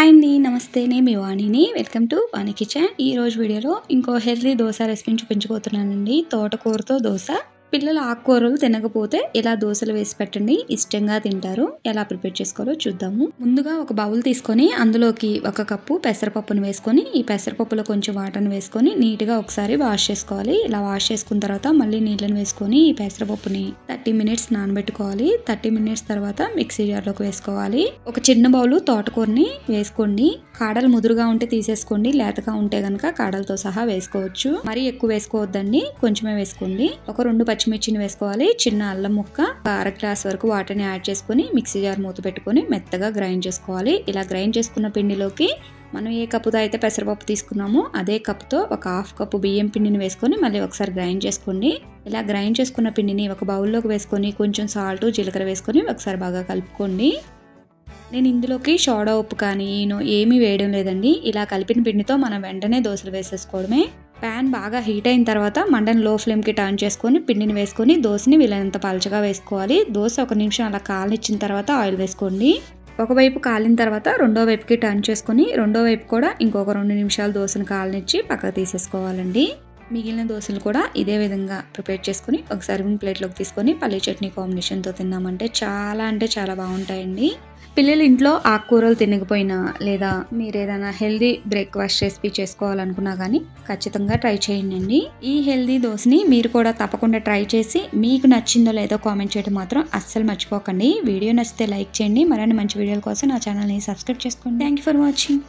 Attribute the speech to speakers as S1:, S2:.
S1: Hi అండి నమస్తే. నేను మీ వాణిని. Welcome to Vani kitchen. ఈ రోజు వీడియోలో ఇంకో హెల్తీ దోశ రెసిపీని చూపించబోతున్నానండి. తోటకూరతో దోశ. పిల్లలు ఆకుకూరలు తినకపోతే ఇలా దోశలు వేసి పెట్టండి? ఇష్టంగా తింటారు. ఎలా ప్రిపేర్ చేసుకోవాలో చూద్దాము. ముందుగా ఒక బౌల్ తీసుకొని అందులోకి ఒక కప్పు పెసరపప్పును వేసుకొని ఈ పెసరపప్పులో కొంచెం వాటర్ని వేసుకొని నీట్గా ఒకసారి వాష్ చేసుకోవాలి. ఇలా వాష్ చేసుకున్న తర్వాత మళ్ళీ నీళ్ళని వేసుకొని ఈ పెసరపప్పుని థర్టీ మినిట్స్ నానబెట్టుకోవాలి. థర్టీ మినిట్స్ తర్వాత మిక్సీ జార్లోకి వేసుకోవాలి. ఒక చిన్న బౌల్ తోటకూరని వేసుకోండి. కాడలు ముదురుగా ఉంటే తీసేసుకోండి. లేతగా ఉంటే కనుక కాడలతో సహా వేసుకోవచ్చు. మరీ ఎక్కువ వేసుకోవద్దండి. కొంచెమే వేసుకోండి. ఒక రెండు పచ్చిమిర్చిని వేసుకోవాలి. చిన్న అల్లం ముక్క అర గ్లాస్ వరకు వాటర్ని యాడ్ చేసుకొని మిక్సీ జార్ మూత పెట్టుకొని మెత్తగా గ్రైండ్ చేసుకోవాలి. ఇలా గ్రైండ్ చేసుకున్న పిండిలోకి మనం ఏ కప్పుతో అయితే పెసరపప్పు తీసుకున్నామో అదే కప్పుతో ఒక హాఫ్ కప్పు బియ్యం పిండిని వేసుకొని మళ్ళీ ఒకసారి గ్రైండ్ చేసుకోండి. ఇలా గ్రైండ్ చేసుకున్న పిండిని ఒక బౌల్లోకి వేసుకొని కొంచెం సాల్ట్ జీలకర్ర వేసుకొని ఒకసారి బాగా కలుపుకోండి. నేను ఇందులోకి సోడా ఉప్పు కానీ ఈనో ఏమీ వేయడం లేదండి. ఇలా కలిపిన పిండితో మనం వెంటనే దోశలు వేసేసుకోవడమే. ప్యాన్ బాగా హీట్ అయిన తర్వాత మండని లో ఫ్లేమ్కి టర్న్ చేసుకొని పిండిని వేసుకొని దోశని వీలైనంత పలచగా వేసుకోవాలి. దోశ ఒక నిమిషం అలా కాలనిచ్చిన తర్వాత ఆయిల్ వేసుకోండి. ఒకవైపు కాలిన తర్వాత రెండో వైపుకి టర్న్ చేసుకొని రెండో వైపు కూడా ఇంకొక రెండు నిమిషాలు దోశను కాలనిచ్చి పక్కకు తీసేసుకోవాలండి. మిగిలిన దోశలు కూడా ఇదే విధంగా ప్రిపేర్ చేసుకుని ఒక సర్వింగ్ ప్లేట్లోకి తీసుకొని పల్లీ చట్నీ కాంబినేషన్తో తిన్నామంటే చాలా అంటే చాలా బాగుంటాయండి. పిల్లలు ఇంట్లో ఆకుకూరలు తినకపోయినా లేదా మీరు ఏదైనా హెల్దీ బ్రేక్ఫాస్ట్ రెసిపీ చేసుకోవాలనుకున్నా కానీ ఖచ్చితంగా ట్రై చేయండి ఈ హెల్దీ దోశని మీరు కూడా తప్పకుండా ట్రై చేసి మీకు నచ్చిందో లేదో కామెంట్ చేయడం మాత్రం అస్సలు మర్చిపోకండి. వీడియో నచ్చితే లైక్ చేయండి. మరిన్ని మంచి వీడియోల కోసం నా ఛానల్ని సబ్స్క్రైబ్ చేసుకోండి. Thank you for watching.